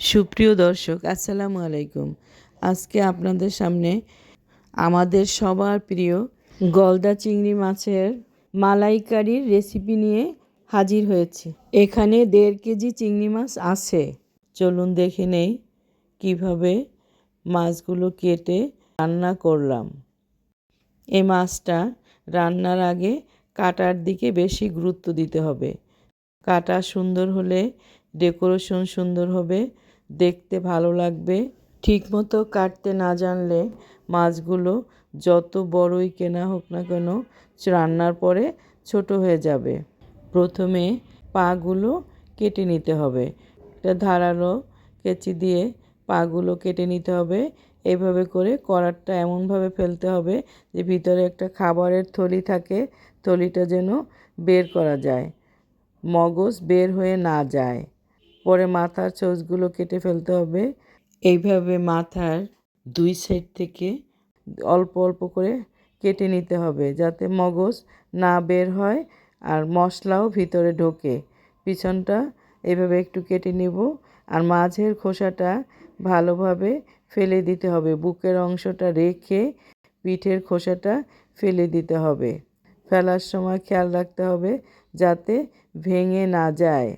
সুপ্রিয় দর্শক, আসসালামু আলাইকুম। আজকে আপনাদের সামনে আমাদের সবার প্রিয় গলদা চিংড়ি মাছের মালাইকারির রেসিপি নিয়ে হাজির হয়েছি। এখানে দেড় কেজি চিংড়ি মাছ আছে। চলুন দেখে নেই কীভাবে মাছগুলো কেটে রান্না করলাম। এই মাছটা রান্নার আগে কাটার দিকে বেশি গুরুত্ব দিতে হবে। কাটা সুন্দর হলে, ডেকোরেশন সুন্দর হবে দেখতে ভালো লাগবে। ঠিকমতো কাটতে না জানলে মাছগুলো যত বড়ই কেনা হোক না কেন রান্নার পরে ছোট হয়ে যাবে। প্রথমে পাগুলো কেটে নিতে হবে। একটা ধারালো কেচি দিয়ে পাগুলো কেটে নিতে হবে। এইভাবে করে কড়ারটা এমনভাবে ফেলতে হবে যে ভিতরে একটা খাবারের থলি থাকে, থলিটা যেন বের করা যায়, মগজ বের হয়ে না যায়। পরে মাথার চোচগুলো কেটে ফেলতে হবে। এইভাবে মাথার দুই সাইড থেকে অল্প অল্প করে কেটে নিতে হবে যাতে মগজ না বের হয় আর মশলাও ভিতরে ঢোকে। পিছনটা এভাবে একটু কেটে নিব আর মাঝের খোসাটা ভালোভাবে ফেলে দিতে হবে। বুকের অংশটা রেখে পিঠের খোসাটা ফেলে দিতে হবে। ফেলার সময় খেয়াল রাখতে হবে যাতে ভেঙে না যায়।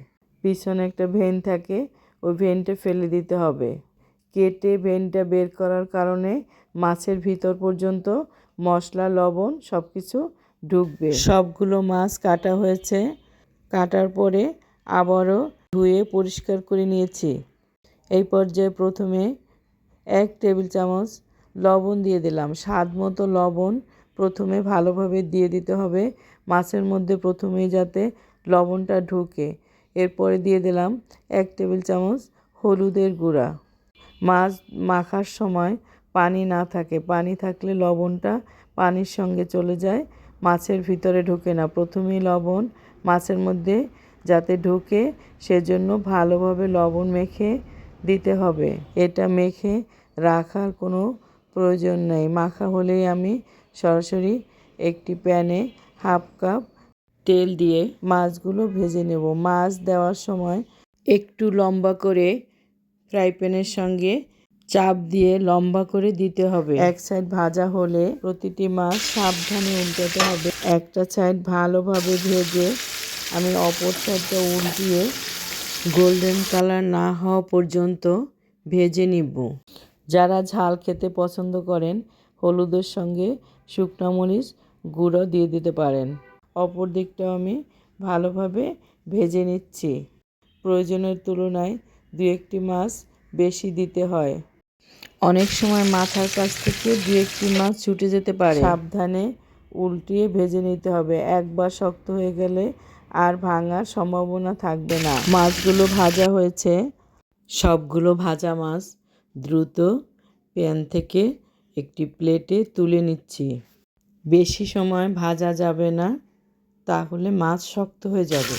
পিছনে একটা ভেন থাকে, ওই ভেনটা ফেলে দিতে হবে। কেটে ভেনটা বের করার কারণে মাছের ভিতর পর্যন্ত মশলা, লবণ সব কিছু ঢুকবে। সবগুলো মাছ কাটা হয়েছে। কাটার পরে আবারও ধুয়ে পরিষ্কার করে নিয়েছি। এই পর্যায়ে প্রথমে এক টেবিল চামচ লবণ দিয়ে দিলাম। স্বাদ মতো লবণ প্রথমে ভালোভাবে দিয়ে দিতে হবে। মাছের মধ্যে প্রথমেই যাতে লবণটা ঢুকে। এরপরে দিয়ে দিলাম এক টেবিল চামচ হলুদের গুঁড়া। মাছ মাখার সময় পানি না থাকে, পানি থাকলে লবণটা পানির সঙ্গে চলে যায়, মাছের ভিতরে ঢোকে না। প্রথমেই লবণ মাছের মধ্যে যাতে ঢোকে সেজন্য ভালোভাবে লবণ মেখে দিতে হবে। এটা মেখে রাখার কোনো প্রয়োজন নেই। মাখা হলেই আমি সরাসরি একটি প্যানে হাফ কাপ তেল দিয়ে মাছগুলো ভেজে নেব। মাছ দেওয়ার সময় একটু লম্বা করে ফ্রাই প্যানের সঙ্গে চাপ দিয়ে লম্বা করে দিতে হবে। এক সাইড ভাজা হলে প্রতিটি মাছ সাবধানে উল্টাতে হবে। একটা সাইড ভালোভাবে ভেজে আমি অপর সাইডটা উল্টিয়ে গোল্ডেন কালার না হওয়া পর্যন্ত ভেজে নিব। যারা ঝাল খেতে পছন্দ করেন, হলুদের সঙ্গে শুকনো মরিচ গুঁড়ো দিয়ে দিতে পারেন। অপর দিকটাও আমি ভালোভাবে ভেজে নিচ্ছি। প্রয়োজনের তুলনায় দু একটি মাছ বেশি দিতে হয়। অনেক সময় মাথার কাছ থেকে দু একটি মাছ ছুটে যেতে পারে। সাবধানে উল্টিয়ে ভেজে নিতে হবে। একবার শক্ত হয়ে গেলে আর ভাঙার সম্ভাবনা থাকবে না। মাছগুলো ভাজা হয়েছে। সবগুলো ভাজা মাছ দ্রুত প্যান থেকে একটি প্লেটে তুলে নিচ্ছি। বেশি সময় ভাজা যাবে না। তাহলে মাছ শক্ত হয়ে যাবে।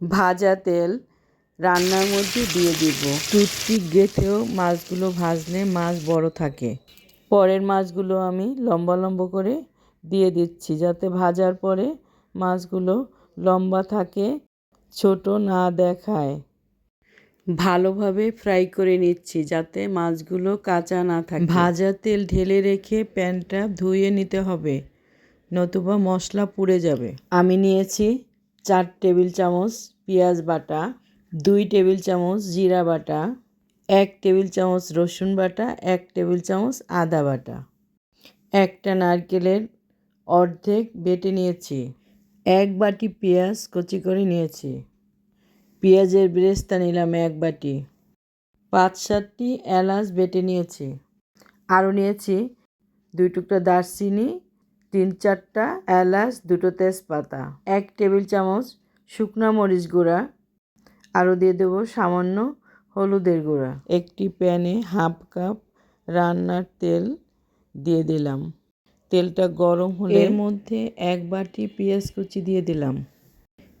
ভাজা তেল রান্নার মধ্যে দিয়ে দিব। টুথপিক গেঁথেও মাছগুলো ভাজলে মাছ বড় থাকে। পরের মাছগুলো আমি লম্বা লম্বা করে দিয়ে দিচ্ছি যাতে ভাজার পরে মাছগুলো লম্বা থাকে, ছোট না দেখায়। ভালোভাবে ফ্রাই করে নিচ্ছি যাতে মাছগুলো কাঁচা না থাকে। ভাজা তেল ঢেলে রেখে প্যানটা ধুয়ে নিতে হবে। নতুবা মশলা পুড়ে যাবে। আমি নিয়েছি চার টেবিল চামচ পেঁয়াজ বাটা, দুই টেবিল চামচ জিরা বাটা, এক টেবিল চামচ রসুন বাটা, এক টেবিল চামচ আদা বাটা। একটা নারকেলের অর্ধেক বেটে নিয়েছি। এক বাটি পেঁয়াজ কচি করে নিয়েছি। পেঁয়াজের ব্রেস্তা নিলাম এক বাটি। পাঁচ সাতটি এলাচ বেটে নিয়েছি। আরও নিয়েছি দুই টুকরা দারচিনি তিন চারটা এলাচ দুটো তেজপাতা এক টেবিল চামচ শুকনা মরিচ গুঁড়া আরও দিয়ে দেবো সামান্য হলুদের গুঁড়া। একটি প্যানে হাফ কাপ রান্নার তেল দিয়ে দিলাম। তেলটা গরম হলে এর মধ্যে এক বাটি পেঁয়াজ কুচি দিয়ে দিলাম।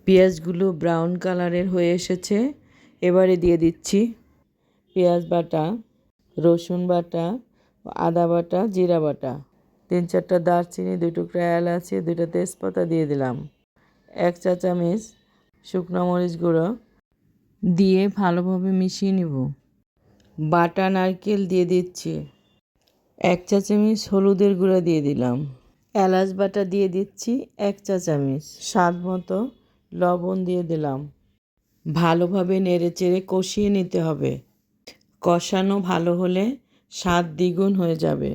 পেঁয়াজগুলো ব্রাউন কালারের হয়ে এসেছে। এবারে দিয়ে দিচ্ছি পেঁয়াজ বাটা রসুন বাটা আদা বাটা জিরা বাটা। তিন চারটা দারচিনি, দুই টুকরা এলাচি, দুইটা তেজপাতা দিয়ে দিলাম। এক চা চামচ শুকনো মরিচ গুঁড়ো দিয়ে ভালোভাবে মিশিয়ে নেব। বাটা নারকেল দিয়ে দিচ্ছি। এক চা চামচ হলুদের গুঁড়া দিয়ে দিলাম। এলাচ বাটা দিয়ে দিচ্ছি এক চা চামচ। স্বাদ মতো লবণ দিয়ে দিলাম। ভালোভাবে নেড়ে চেড়ে কষিয়ে নিতে হবে। কষানো ভালো হলে স্বাদ দ্বিগুণ হয়ে যাবে।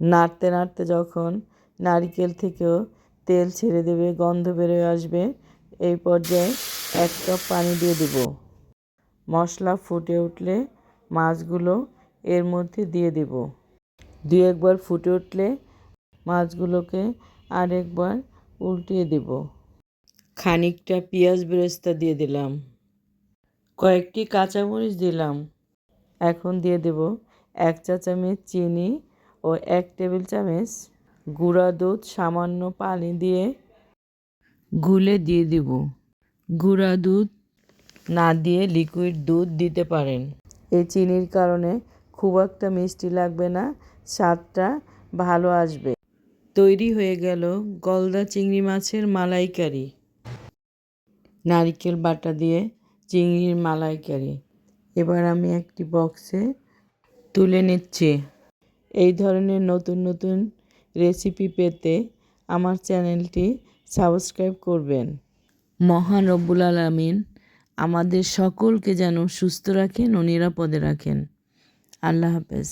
নাড়তে নাড়তে যখন নারকেল থেকেও তেল ছেড়ে দেবে, গন্ধ বেরোয় আসবে, এই পর্যায়ে এক কাপ পানি দিয়ে দেব। মশলা ফুটে উঠলে মাছগুলো এর মধ্যে দিয়ে দেব। দু একবার ফুটে উঠলে মাছগুলোকে আরেকবার উল্টিয়ে দেব। খানিকটা পেঁয়াজ বেরেস্তা দিয়ে দিলাম। কয়েকটি কাঁচামরিচ দিলাম। এখন দিয়ে দেব এক চা চামচ চিনি ও এক টেবিল চামচ গুঁড়া দুধ সামান্য পানি দিয়ে গুলে দিয়ে দেব। গুঁড়া দুধ না দিয়ে লিকুইড দুধ দিতে পারেন। এই চিনির কারণে খুব একটা মিষ্টি লাগবে না, স্বাদটা ভালো আসবে। তৈরি হয়ে গেল গলদা চিংড়ি মাছের মালাইকারি। নারকেল বাটা দিয়ে চিংড়ির মালাইকারি। এবার আমি একটি বক্সে তুলে নিচ্ছি। এই ধরনের নতুন নতুন রেসিপি পেতে আমার চ্যানেলটি সাবস্ক্রাইব করবেন। মহান রব্বুল আলমিন আমাদের সকলকে যেন সুস্থ রাখেন ও নিরাপদে রাখেন। আল্লাহ হাফেজ।